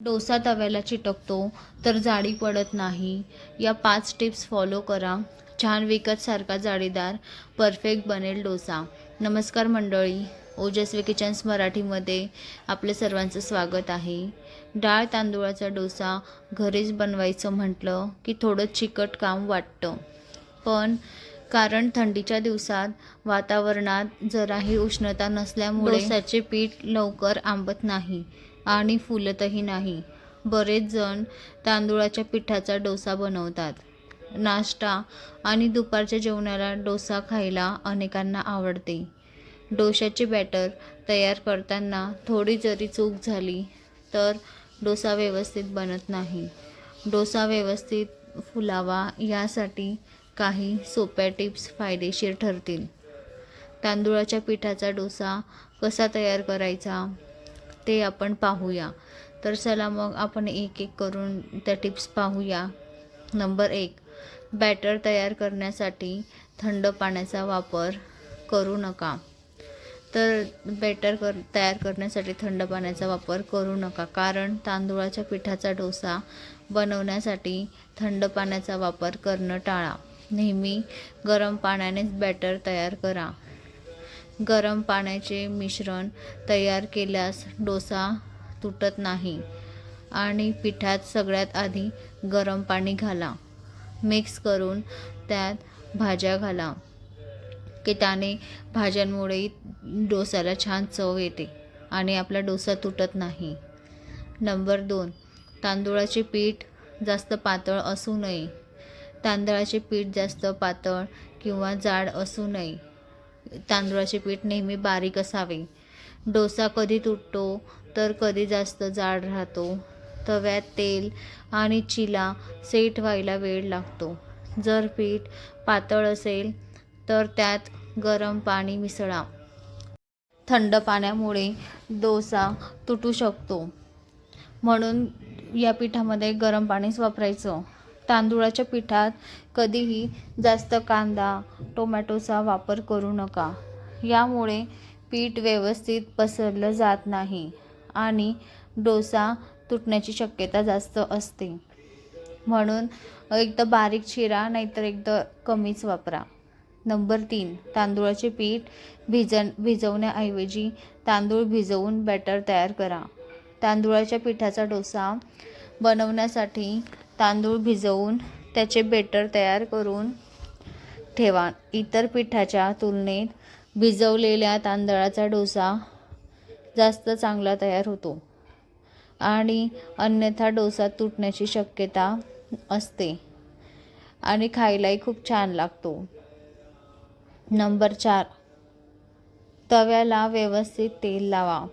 डोसा तव्याला चिटकतो तर जाडी पडत नाही. या पाच टिप्स फॉलो करा. छान विकतसारखा जाळीदार परफेक्ट बनेल डोसा. नमस्कार मंडळी. ओजस्वी किचन्स मराठीमध्ये आपले सर्वांचं स्वागत आहे. डाळ तांदूळाचा डोसा घरीच बनवायचं म्हटलं की थोडं चिकट काम वाटतं. पण कारण थंडीच्या दिवसात वातावरणात जराही उष्णता नसल्यामुळे डोसाचे पीठ लवकर आंबत नाही आणि फुलतही नाही. बरेच जण तांदूळाच्या पिठाचा डोसा बनवतात. नाश्ता आणि दुपारच्या जेवणाला डोसा खायला अनेकांना आवडते. डोशाचे बॅटर तयार करताना थोडी जरी चूक झाली तर डोसा व्यवस्थित बनत नाही. डोसा व्यवस्थित फुलावा यासाठी काही सोप्या टिप्स फायदेशीर ठरतील. तांदूळाच्या पिठाचा डोसा कसा तयार करायचा ते आपण पाहूया. तर चला मग आपण एक एक करून त्या टिप्स पाहूया. नंबर एक बॅटर तयार करण्यासाठी थंड पाण्याचा वापर करू नका. तर बॅटर कर तयार करण्यासाठी थंड पाण्याचा वापर करू नका. कारण तांदूळाच्या पिठाचा डोसा बनवण्यासाठी थंड पाण्याचा वापर करणं टाळा. नेहमी गरम पाण्यानेच बॅटर तयार करा. गरम पाण्याचे मिश्रण तयार केल्यास डोसा तुटत नाही आणि पिठात सगळ्यात आधी गरम पाणी घाला. मिक्स करून त्यात भाज्या घाला की त्याने भाज्यांमुळे डोसाला छान चव येते आणि आपला डोसा तुटत नाही. नंबर दोन तांदूळाचे पीठ जास्त पातळ असू नये. तांदळाचे पीठ जास्त पातळ किंवा जाड असू नये. तांदळाचे पीठ नेहमी बारीक असावे. डोसा कधी तुटतो तर कधी जास्त जाड राहतो. तव्यात तेल आणि चिला सेट व्हायला वेळ लागतो. जर पीठ पातळ असेल तर त्यात गरम पाणी मिसळा. थंड पाण्यामुळे डोसा तुटू शकतो. म्हणून या पिठामध्ये गरम पाणीच वापरायचं. तांदूळाच्या पिठात कधीही जास्त कांदा टोमॅटोचा वापर करू नका. यामुळे पीठ व्यवस्थित पसरलं जात नाही आणि डोसा तुटण्याची शक्यता जास्त असते. म्हणून एकदा बारीक चिरा नाहीतर एकदा कमीच वापरा. नंबर तीन तांदूळाचे पीठ भिजन भिजवण्याऐवजी तांदूळ भिजवून बॅटर तयार करा. तांदूळाच्या पिठाचा डोसा बनवण्यासाठी तांदूळ भिजवून त्याचे बेटर तयार करून ठेवा. इतर पिठाच्या तुलनेत भिजवलेल्या तांदळाचा डोसा जास्त चांगला तयार होतो आणि अन्यथा डोसा तुटण्याची शक्यता असते आणि खायलाही खूप छान लागतो. नंबर चार. तव्याला व्यवस्थित तेल लावा.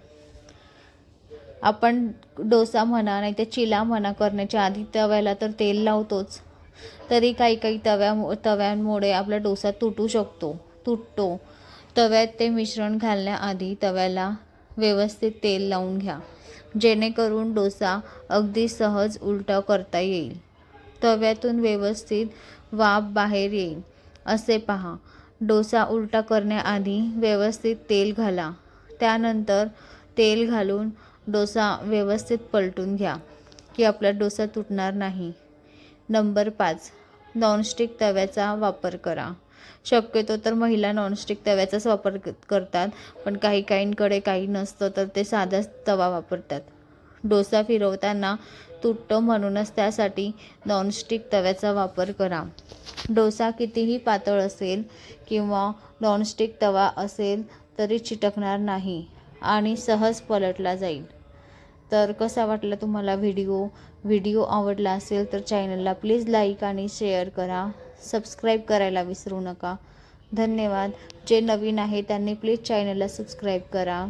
आपण डोसा म्हणा नाही तर चिला म्हणा करण्याच्या आधी तव्याला तर तेल लावतोच. तरी काही काही तव्या तव्यांमुळे आपला डोसा तुटू शकतो तुटतो. तव्यात ते मिश्रण घालण्याआधी तव्याला व्यवस्थित तेल लावून घ्या. जेणेकरून डोसा अगदी सहज उलटा करता येईल. तव्यातून व्यवस्थित वाफ बाहेर येईल. असे पहा. डोसा उलटा करण्याआधी व्यवस्थित तेल घाला. त्यानंतर तेल घालून डोसा व्यवस्थित पलटून घ्या की आपला डोसा तुटणार नाही. नंबर पाच नॉनस्टिक तव्याचा वापर करा. शक्यतो तर महिला नॉनस्टिक तव्याचाच वापर क करतात पण काही काहींकडे काही नसतं तर ते साधाच तवा वापरतात. डोसा फिरवताना तुटतो म्हणूनच त्यासाठी नॉनस्टिक तव्याचा वापर करा. डोसा कितीही पातळ असेल किंवा नॉनस्टिक तवा असेल तरी चिटकणार नाही आणि सहज पलटला जाईल. तर कसा वाटला तुम्हाला व्हिडिओ? व्हिडिओ आवडला असेल तर चॅनलला प्लीज लाईक आणि शेअर करा. सबस्क्राईब करायला विसरू नका. धन्यवाद. जे नवीन आहे त्यांनी प्लीज चॅनलला सबस्क्राईब करा.